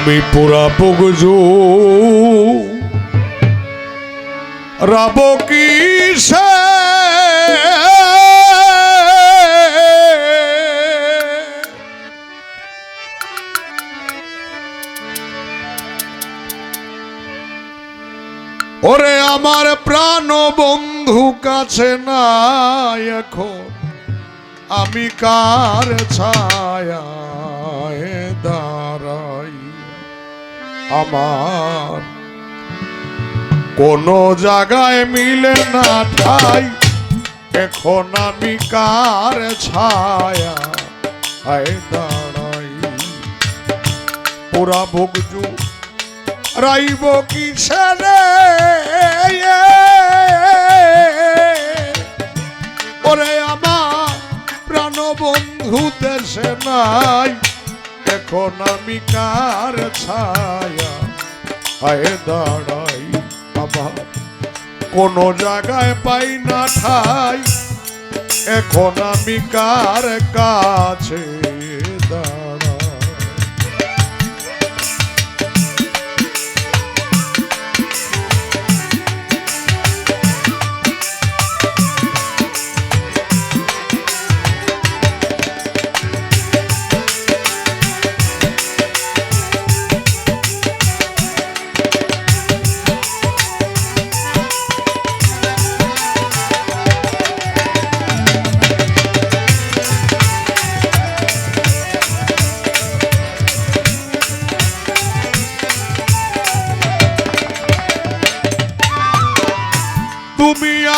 আমি পুরা পুগজু রাব কি ওরে আমার প্রাণ বন্ধু কাছে নাই এখন। আমি কার ছায়া? আমার। কোন জায়গায় মিলে না ঠাই, এখন আমি কার ছায়া? দাঁড়াই। পুরা ভুগজু রাইব কি ছেড়ে ওরে আমার প্রাণ বন্ধু দেশে নাই। এখন আমি কার ছায়া। হায় দাঁড়াই আবার কোন জায়গায় পাই না ঠাই। এখন আমি কার কাছে দাঁড়াই?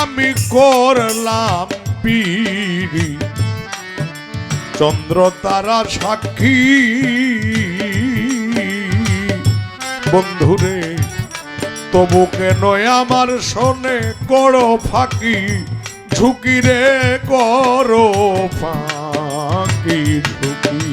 আমি করলাম পিড়ি। চন্দ্র তারা সাক্ষী। বন্ধুরে, তবু কেন আমার শোনে করো ফাঁকি? ঝুঁকি রে করো ফাঁকি, ঝুঁকি।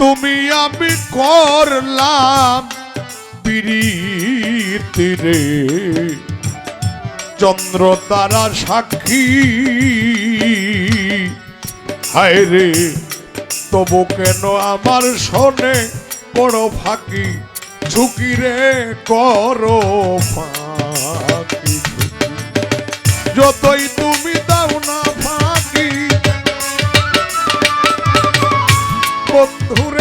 তুমি আমি করলাম তীরে চন্দ্র তারা সাক্ষী। হায় রে, তবু কেন আমার শোনে বড় ফাঁকি? ঝুঁকি রে, করো ফাঁকি যতই বন্ধুরে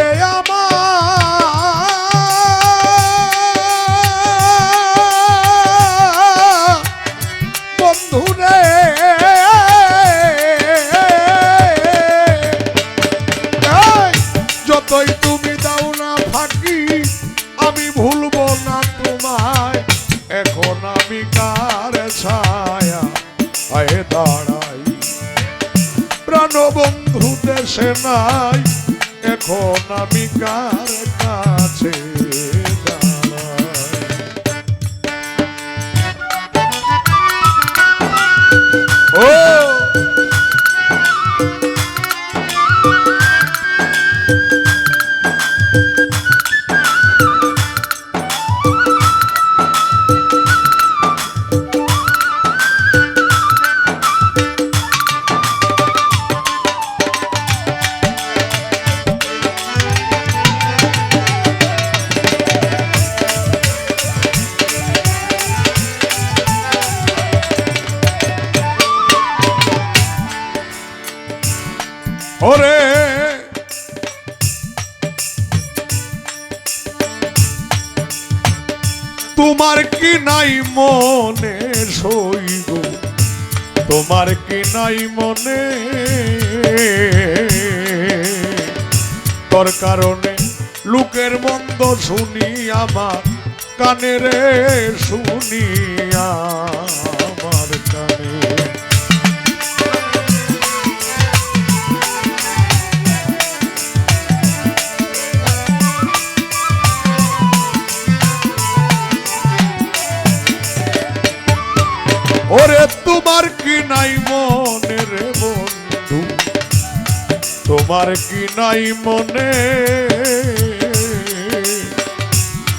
ওরে। তোমার কি নাই মনে সইব তোমার কি নাই মনে? তোর কারণে লোকের মন্দ শুনি, আমার কানে শুনি। ওরে তোমার কি নাই মনে রে বন্ধু? তোমার কি নাই মনে?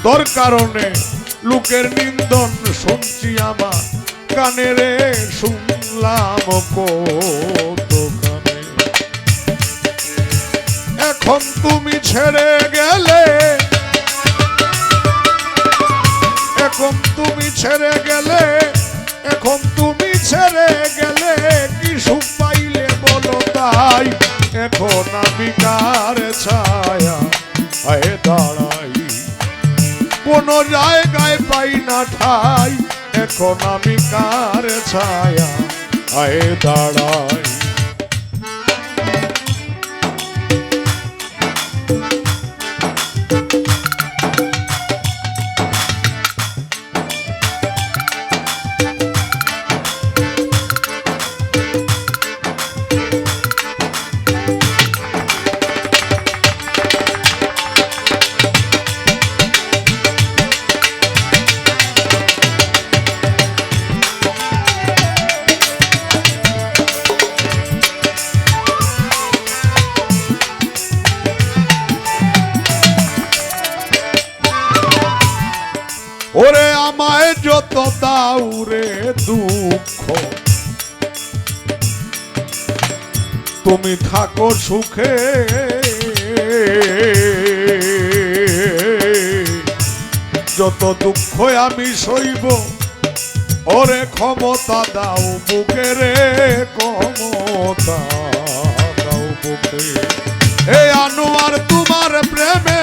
তোর কারণে লোকের নিন্দন শুনছি আমার কানে রে, শুনলাম কতখানে এখন তুমি ছেড়ে গেলে, এখন তুমি ছেড়ে গেলে পাই না ঠাই এখন আমি কার ছায়া? আয়ে দাঁড়াই। দাও রে দুঃখ। তুমি থাকো সুখে। যত দুঃখ আমি সইব, ওরে ক্ষমতা দাও বুকে রে, ক্ষমতা দাও বুকে। এ আনোয়ার, তোমার প্রেমে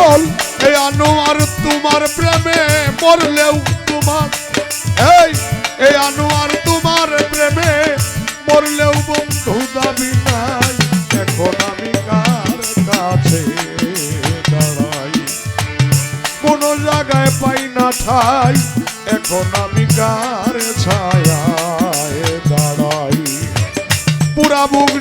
পাগল এই আনোয়ার তোমার প্রেমে মরলেও তোমার। এই এই আনোয়ার তোমার প্রেমে মরলেও বন্ধু দাবি নাই। এখন আমি কার কাছে দাঁড়াই? কোন জায়গায় পাই না ঠাই। এখন আমি কার ছায়ায় দাঁড়াই? পুরা বুক